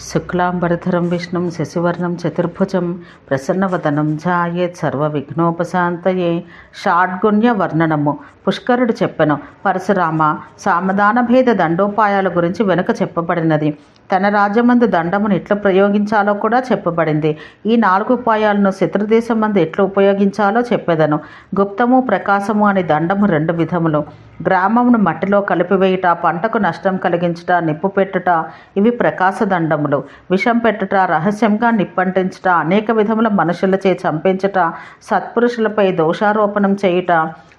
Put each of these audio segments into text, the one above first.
శుక్లాంబరధరం విష్ణుం శశివర్ణం చతుర్భుజం ప్రసన్నవదనం సర్వ సర్వవిఘ్నోపశాంతయే. షాడ్గుణ్య వర్ణనము పుష్కరుడు చెప్పెను. పరశురామ సామధాన భేద దండోపాయాల గురించి వెనుక చెప్పబడినది. తన రాజ్యమందు దండమును ఎట్లా ప్రయోగించాలో కూడా చెప్పబడింది. ఈ నాలుగు ఉపాయాలను శత్రుదేశం మందు ఎట్లా ఉపయోగించాలో చెప్పేదను. గుప్తము ప్రకాశము అనే దండము రెండు విధములు. గ్రామమును మట్టిలో కలిపివేయుట పంటకు నష్టం కలిగించుట నిప్పు పెట్టుట ఇవి ప్రకాశదండములు. విషం పెట్టుట రహస్యంగా నిప్పంటించుట అనేక విధముల మనుషులచే చంపించుట సత్పురుషులపై దోషారోపణం చేయుట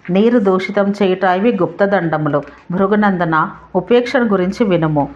నీరు దూషితం చేయుట ఇవి గుప్త దండములు భృగునందన ఉపేక్షణ గురించి వినుము.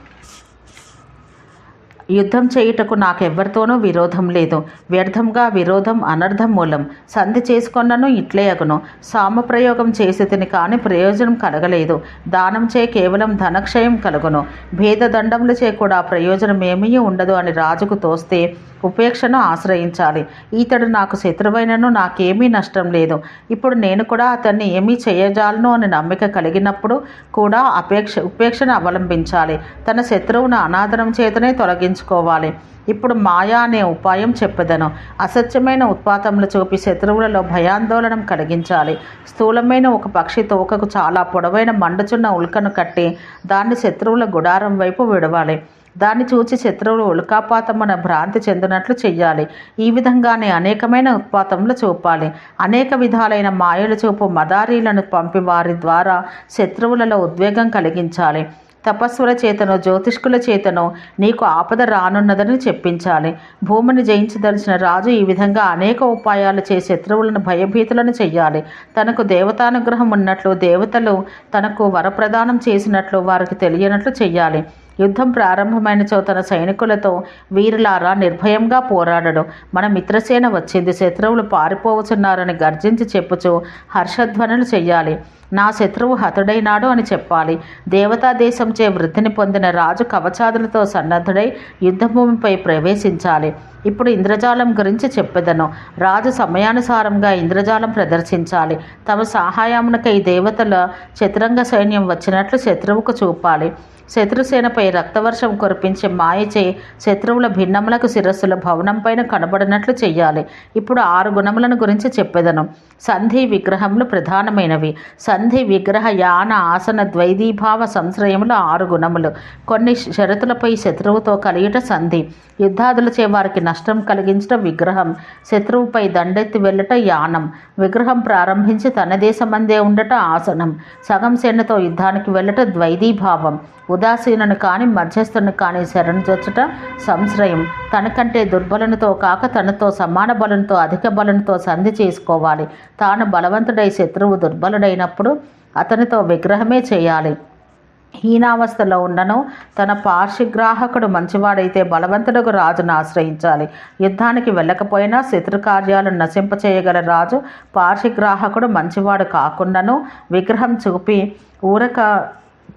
యుద్ధం చేయుటకు నాకెవ్వరితోనూ విరోధం లేదు. వ్యర్థంగా విరోధం అనర్థం మూలం. సంధి చేసుకొన్నను ఇట్లే అగును. సామప్రయోగం చేసి తిని కానీ ప్రయోజనం కలగలేదు. దానం చే కేవలం ధనక్షయం కలుగును. భేదదండముల చే కూడా ప్రయోజనం ఏమీ ఉండదు అని రాజుకు తోస్తే ఉపేక్షను ఆశ్రయించాలి. ఇతడు నాకు శత్రువైనను నాకేమీ నష్టం లేదు. ఇప్పుడు నేను కూడా అతన్ని ఏమీ చేయజాలను అని నమ్మిక కలిగినప్పుడు కూడా అపేక్ష ఉపేక్షను అవలంబించాలి. తన శత్రువును అనాదరం చేతనే తొలగించుకోవాలి. ఇప్పుడు మాయా అనే ఉపాయం చెప్పదను. అసత్యమైన ఉత్పాతములు చూపి శత్రువులలో భయాందోళనం కలిగించాలి. స్థూలమైన ఒక పక్షి తోకకు చాలా పొడవైన మండుచున్న ఉల్కను కట్టి దాన్ని శత్రువుల గుడారం వైపు విడవాలి. దాన్ని చూచి శత్రువులు ఉల్కాపాతమున భ్రాంతి చెందినట్లు చెయ్యాలి. ఈ విధంగానే అనేకమైన ఉత్పాతములు చూపాలి. అనేక విధాలైన మాయలు చూపు మదారీలను పంపి వారి ద్వారా శత్రువులలో ఉద్వేగం కలిగించాలి. తపస్సుల చేతను జ్యోతిష్కుల చేతను నీకు ఆపద రానున్నదని చెప్పించాలి. భూమిని జయించదలిచిన రాజు ఈ విధంగా అనేక ఉపాయాలు చే శత్రువులను భయభీతులను చెయ్యాలి. తనకు దేవతానుగ్రహం ఉన్నట్లు దేవతలు తనకు వరప్రదానం చేసినట్లు వారికి తెలియనట్లు చెయ్యాలి. యుద్ధం ప్రారంభమైన తన సైనికులతో వీరులారా నిర్భయంగా పోరాడడు. మన మిత్రసేన వచ్చింది శత్రువులు పారిపోవచున్నారని గర్జించి చెప్పుచు హర్షధ్వనులు చెయ్యాలి. నా శత్రువు హతుడైనాడు అని చెప్పాలి. దేవతా దేశంచే వృద్ధిని పొందిన రాజు కవచాదులతో సన్నద్ధుడై యుద్ధభూమిపై ప్రవేశించాలి. ఇప్పుడు ఇంద్రజాలం గురించి చెప్పెదను. రాజు సమయానుసారంగా ఇంద్రజాలం ప్రదర్శించాలి. తమ సహాయమునకై దేవతల చతురంగ సైన్యం వచ్చినట్లు శత్రువుకు చూపాలి. శత్రుసేనపై రక్తవర్షం కురిపించే మాయచే శత్రువుల భిన్నములకు శిరస్సుల భవనంపైన కనబడినట్లు చేయాలి ఇప్పుడు ఆరు గుణములను గురించి చెప్పేదను. సంధి విగ్రహములు ప్రధానమైనవి. సంధి విగ్రహ యాన ఆసన ద్వైదీభావ సంశ్రయములు ఆరు గుణములు. కొన్ని షరతులపై శత్రువుతో కలియుట సంధి. యుద్ధాదులచే వారికి నష్టం కలిగించట విగ్రహం. శత్రువుపై దండెత్తి వెళ్ళట యానం. విగ్రహం ప్రారంభించి తన దేశమందే ఉండట ఆసనం. సగం సేనతో యుద్ధానికి వెళ్ళట ద్వైదీభావం. ఉదాసీనను కాని మధ్యస్థుని కాని శరణుజొచ్చుట సంశ్రయం. తనకంటే దుర్బలనుతో కాక తనతో సమాన బలంతో అధిక బలంతో సంధి చేసుకోవాలి. తాను బలవంతుడై శత్రువు దుర్బలుడైనప్పుడు అతనితో విగ్రహమే చేయాలి. హీనావస్థలో ఉన్నను తన పార్శ్వగ్రాహకుడు మంచివాడైతే బలవంతుడకు రాజును ఆశ్రయించాలి. యుద్ధానికి వెళ్ళకపోయినా శత్రుకార్యాలను నశింపచేయగల రాజు పార్శ్వగ్రాహకుడు మంచివాడు కాకుండాను విగ్రహం చూపి ఊరక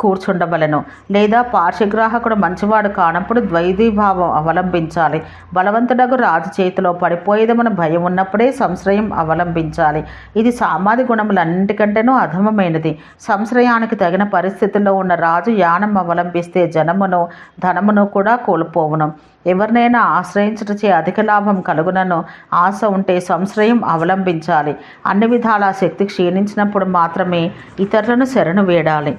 కూర్చుండవలను. లేదా పార్శ్వగ్రాహకుడు మంచివాడు కానప్పుడు ద్వైదీభావం అవలంబించాలి. బలవంతుడకు రాజు చేతిలో పడిపోయేదమన భయం ఉన్నప్పుడే సంశ్రయం అవలంబించాలి. ఇది సామాధి గుణములన్నింటికంటేనూ అధమమైనది. సంశ్రయానికి తగిన పరిస్థితుల్లో ఉన్న రాజు యానం అవలంబిస్తే జనమును ధనమును కూడా కోల్పోవును. ఎవరినైనా ఆశ్రయించటచే అధిక లాభం కలుగునను ఆశ ఉంటే సంశ్రయం అవలంబించాలి. అన్ని విధాల శక్తి క్షీణించినప్పుడు మాత్రమే ఇతరులను శరణు వేడాలి.